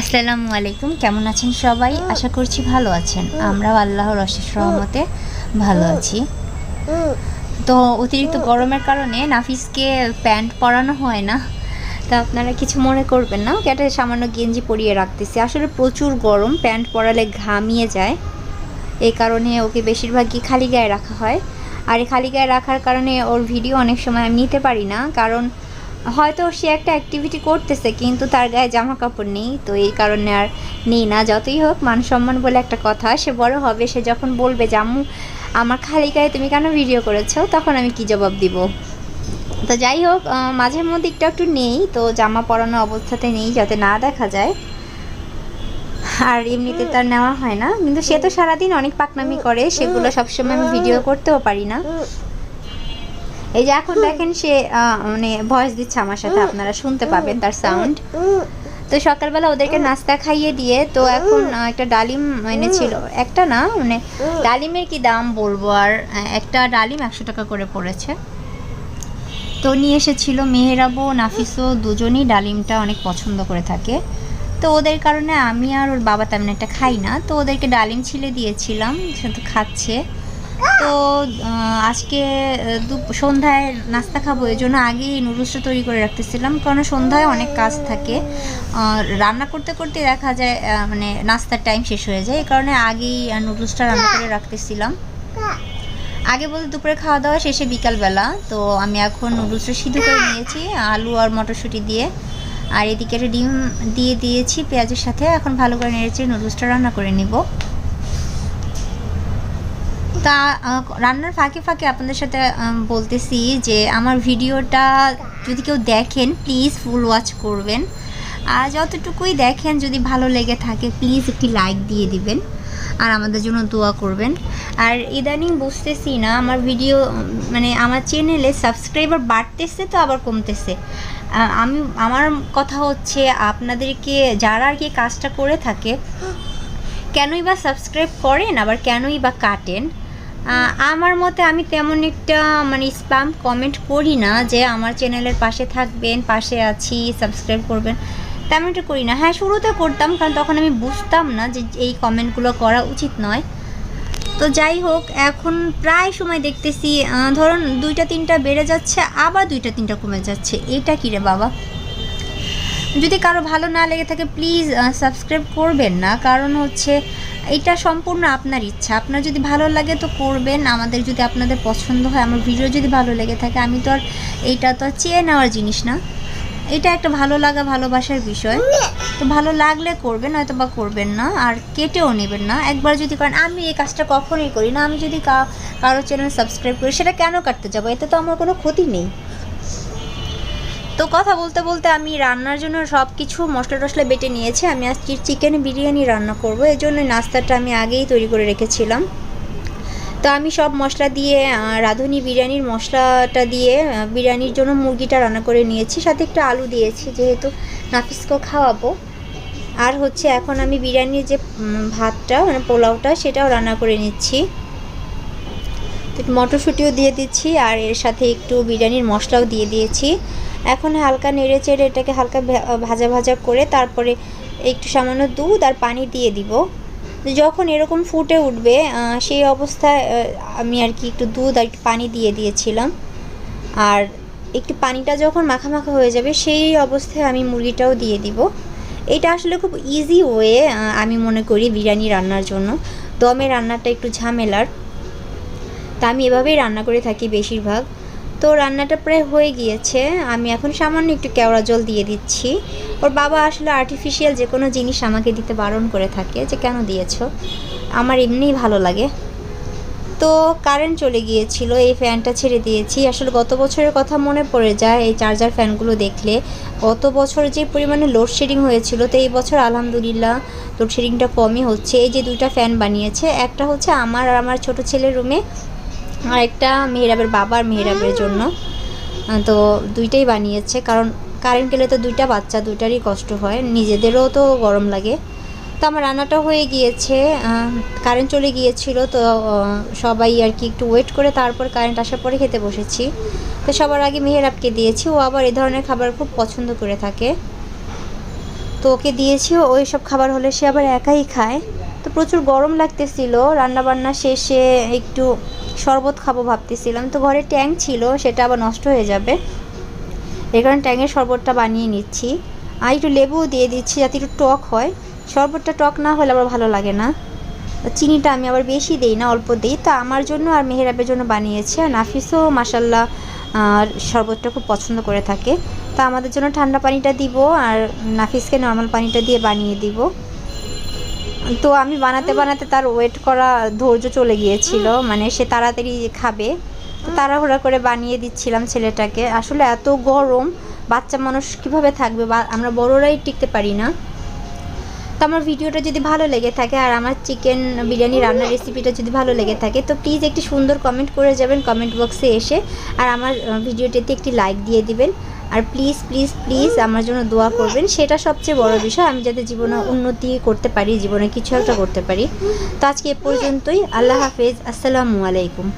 আসসালামু আলাইকুম, কেমন আছেন সবাই? আশা করছি ভালো আছেন। আমরাও আল্লাহর অশেষ রহমতে ভালো আছি। তো অতিরিক্ত গরমের কারণে নাফিসকে প্যান্ট পরানো হয় না। তা আপনারা কিছু মনে করবেন না। ওকে একটা সামান্য গেঞ্জি পরিয়ে রাখতেছি। আসলে প্রচুর গরম, প্যান্ট পরালে ঘামিয়ে যায়। এই কারণে ওকে বেশিরভাগই খালি গায়ে রাখা হয়। আর এই খালি গায়ে রাখার কারণে ওর ভিডিও অনেক সময় আমি নিতে পারি না। কারণ হয়তো সে একটা অ্যাক্টিভিটি করতেছে কিন্তু তার গায়ে জামা কাপড় নেই তো এই কারণে আর নেই না। যতই হোক মান সম্মান বলে একটা কথা সে বড় হবে সে যখন বলবে আম্মু আমার খালি গায়ে তুমি কেন ভিডিও করেছ? তখন আমি কি জবাব দিব? তো যাই হোক আহ, মাঝে মধ্যে একটু একটু নেই তো জামা পরানো অবস্থাতে নেই যাতে না দেখা যায়। আর এমনিতে তার নেওয়া হয় না কিন্তু সে তো সারাদিন অনেক পাকনামি করে সেগুলো সবসময় আমি ভিডিও করতেও পারি না। এই যে এখন দেখেন সে মানে ভয়েস দিচ্ছে আমার সাথে, আপনারা শুনতে পাবেন তার সাউন্ড তো সকালবেলা ওদেরকে নাস্তা খাইয়ে দিয়ে, তো এখন একটা ডালিম এনেছিল। একটা না মানে ডালিমের কি দাম বলব আর একটা ডালিম একশো টাকা করে পড়েছে। তো নিয়ে এসেছিল মেহেরাবো নাফিসও, দুজনই ডালিমটা অনেক পছন্দ করে থাকে। তো ওদের কারণে আমি আর ওর বাবা তেমন একটা খাই না। তো ওদেরকে ডালিম ছিলে দিয়েছিলাম সে তো খাচ্ছে। তো আজকে দু- সন্ধ্যায় নাস্তা খাব, এই জন্য আগেই নুডলসটা তৈরি করে রাখতেছিলাম কারণ সন্ধ্যায় অনেক কাজ থাকে। রান্না করতে করতে দেখা যায় মানে নাস্তার টাইম শেষ হয়ে যায়, এই কারণে আগেই নুডলসটা রান্না করে রাখতেছিলাম। আগে বলতে দুপুরে খাওয়া দাওয়া, শেষে বিকালবেলা, তো আমি এখন নুডলসটা সিদ্ধ করে নিয়েছি, আলু আর মটরশুঁটি দিয়ে। আর এদিকে একটা ডিম দিয়ে দিয়েছি, পেঁয়াজের সাথে, এখন ভালো করে নেড়েছে নুডলসটা রান্না করে নিব। তা রান্নার ফাঁকে ফাঁকে আপনাদের সাথে বলতেছি যে আমার ভিডিওটা যদি কেউ দেখেন প্লিজ ফুল ওয়াচ করবেন। আর যতটুকুই দেখেন, যদি ভালো লেগে থাকে প্লিজ একটি লাইক দিয়ে দিবেন। আর আমাদের জন্য দোয়া করবেন। আর ইদানিং বুঝতেছি না, আমার ভিডিও মানে আমার চ্যানেলে সাবস্ক্রাইবার বাড়তেছে তো আবার কমতেছে। আমি, আমার কথা হচ্ছে, আপনাদেরকে যারা আর কি কাজটা করে থাকে, কেনই বা সাবস্ক্রাইব করেন, আবার কেনই বা কাটেন আমার মতে আমি তেমন একটা মানে স্প্যাম কমেন্ট করি না যে আমার চ্যানেলের পাশে থাকবেন, পাশে আছি সাবস্ক্রাইব করবেন, তেমন একটা করি না। হ্যাঁ শুরুতে করতাম, কারণ তখন আমি বুঝতাম না যে এই কমেন্টগুলো করা উচিত নয়। তো যাই হোক, এখন প্রায় সময় দেখতেছি ধরুন দুইটা তিনটা বেড়ে যাচ্ছে, আবার দুইটা তিনটা কমে যাচ্ছে। এটা কী রে বাবা? যদি কারও ভালো না লেগে থাকে প্লিজ সাবস্ক্রাইব করবেন না। কারণ হচ্ছে এটা সম্পূর্ণ আপনার ইচ্ছা। আপনার যদি ভালো লাগে তো করবেন, আমাদের যদি আপনাদের পছন্দ হয়, আমার ভিডিও যদি ভালো লেগে থাকে, আমি তো আর এইটা তো চেয়ে নেওয়ার জিনিস না। এটা একটা ভালো লাগা, ভালোবাসার বিষয়। তো ভালো লাগলে করবেন হয়তো বা করবেন না, আর কেটেও নেবেন না। একবার যদি করেন, আমি এই কাজটা কখনোই করি না। আমি যদি কারও চ্যানেল সাবস্ক্রাইব করি, সেটা কেন কাটতে যাব? এতে তো আমার কোনো ক্ষতি নেই। তো কথা বলতে বলতে আমি রান্নার জন্য সব কিছু মশলা টশলা বেটে নিয়েছি। আমি আজকে চিকেন বিরিয়ানি রান্না করব। এই জন্য নাস্তাটা আমি আগেই তৈরি করে রেখেছিলাম। তো আমি সব মশলা দিয়ে রাঁধুনি বিরিয়ানির মশলাটা দিয়ে বিরিয়ানির জন্য মুরগিটা রান্না করে নিয়েছি। সাথে একটু আলু দিয়েছি, যেহেতু নাফিসকেও খাওয়াবো। আর হচ্ছে এখন আমি বিরিয়ানির যে ভাতটা মানে পোলাওটা, সেটাও রান্না করে নিচ্ছি। মটরশুঁটিও দিয়ে দিচ্ছি আর এর সাথে একটু বিরিয়ানির মশলাও দিয়ে দিয়েছি। এখন হালকা নেড়ে চেড়ে এটাকে হালকা ভাজা ভাজা করে তারপরে একটু সামান্য দুধ আর পানি দিয়ে দিব। যখন এরকম ফুটে উঠবে সেই অবস্থায় আমি আর কি একটু দুধ আর একটু পানি দিয়ে দিয়েছিলাম। আর একটু পানিটা যখন মাখা মাখা হয়ে যাবে, সেই অবস্থায় আমি মুরগিটাও দিয়ে দিব। এটা আসলে খুব ইজি ওয়ে আমি মনে করি বিরিয়ানি রান্নার জন্য। দমে রান্নাটা একটু ঝামেলার। তা আমি এভাবেই রান্না করে থাকি বেশিরভাগ। তো রান্নাটা প্রায় হয়ে গিয়েছে। আমি এখন সামান্য একটু কেওড়া জল দিয়ে দিচ্ছি। ওর বাবা আসলে আর্টিফিশিয়াল যে কোনো জিনিস আমাকে দিতে বারণ করে থাকে যে, কেন দিয়েছ? আমার এমনিই ভালো লাগে। তো কারেন্ট চলে গিয়েছিল, এই ফ্যানটা ছেড়ে দিয়েছি। আসলে গত বছরের কথা মনে পড়ে যায়, এই চার্জার ফ্যানগুলো দেখলে। গত বছর যে পরিমাণে লোডশেডিং হয়েছিল, তো এই বছর আলহামদুলিল্লাহ লোডশেডিংটা কমই হচ্ছে। এই যে দুইটা ফ্যান বানিয়েছে, একটা হচ্ছে আমার আর আমার ছোট ছেলের রুমে আর একটা মেহরাবের বাবার মেহরাবের জন্য। তো দুইটাই বানিয়েছে, কারণ কারেন্ট গেলে তো দুইটা বাচ্চা, দুইটারই কষ্ট হয়, নিজেদেরও তো গরম লাগে। তো আমার রান্নাটা হয়ে গিয়েছে কারেন্ট চলে গিয়েছিল, তো সবাই আর কি একটু ওয়েট করে তারপর কারেন্ট আসার পরে খেতে বসেছি। তো সবার আগে মেহেরাবকে দিয়েছি, ও আবার এই ধরনের খাবার খুব পছন্দ করে থাকে। তো ওকে দিয়েছি ওই সব খাবার হলে সে আবার একাই খায়। তো প্রচুর গরম লাগতেছিল, রান্নাবান্না শেষে একটু শরবত খাব ভাবতেছিলাম। তো ঘরে ট্যাং ছিল, সেটা আবার নষ্ট হয়ে যাবে। এই কারণে ট্যাঙের শরবতটা বানিয়ে নিচ্ছি। আর একটু লেবুও দিয়ে দিচ্ছি যাতে একটু টক হয়। শরবতটা টক না হলে আবার ভালো লাগে না। চিনিটা আমি আবার বেশি দিই না, অল্প দিই। তো আমার জন্য আর মেহেরাবের জন্য বানিয়েছি। আর নাফিসও মাসাল্লাহ আর শরবতটা খুব পছন্দ করে থাকে। তা আমাদের জন্য ঠান্ডা পানিটা দিব, আর নাফিসকে নর্মাল পানিটা দিয়ে বানিয়ে দিব। তো আমি বানাতে বানাতে তার ওয়েট করা ধৈর্য চলে গিয়েছিল। মানে সে তাড়াতাড়ি খাবে। তো তাড়াহুড়া করে বানিয়ে দিচ্ছিলাম ছেলেটাকে। আসলে এত গরম, বাচ্চা মানুষ কীভাবে থাকবে? বা আমরা বড়রাই টিকতে পারি না। তো আমার ভিডিওটা যদি ভালো লেগে থাকে আর আমার চিকেন বিরিয়ানি রান্নার রেসিপিটা যদি ভালো লেগে থাকে, তো প্লিজ একটি সুন্দর কমেন্ট করে যাবেন কমেন্ট বক্সে এসে। আর আমার ভিডিওটিতে একটি লাইক দিয়ে দিবেন। আর প্লিজ প্লিজ প্লিজ আমার জন্য দোয়া করবেন। সেটা সবচেয়ে বড় বিষয়। আমি যাতে জীবনে উন্নতি করতে পারি জীবনে কিছু একটা করতে পারি। তো আজকে এ পর্যন্তই। আল্লাহ হাফেজ। আসসালামু আলাইকুম।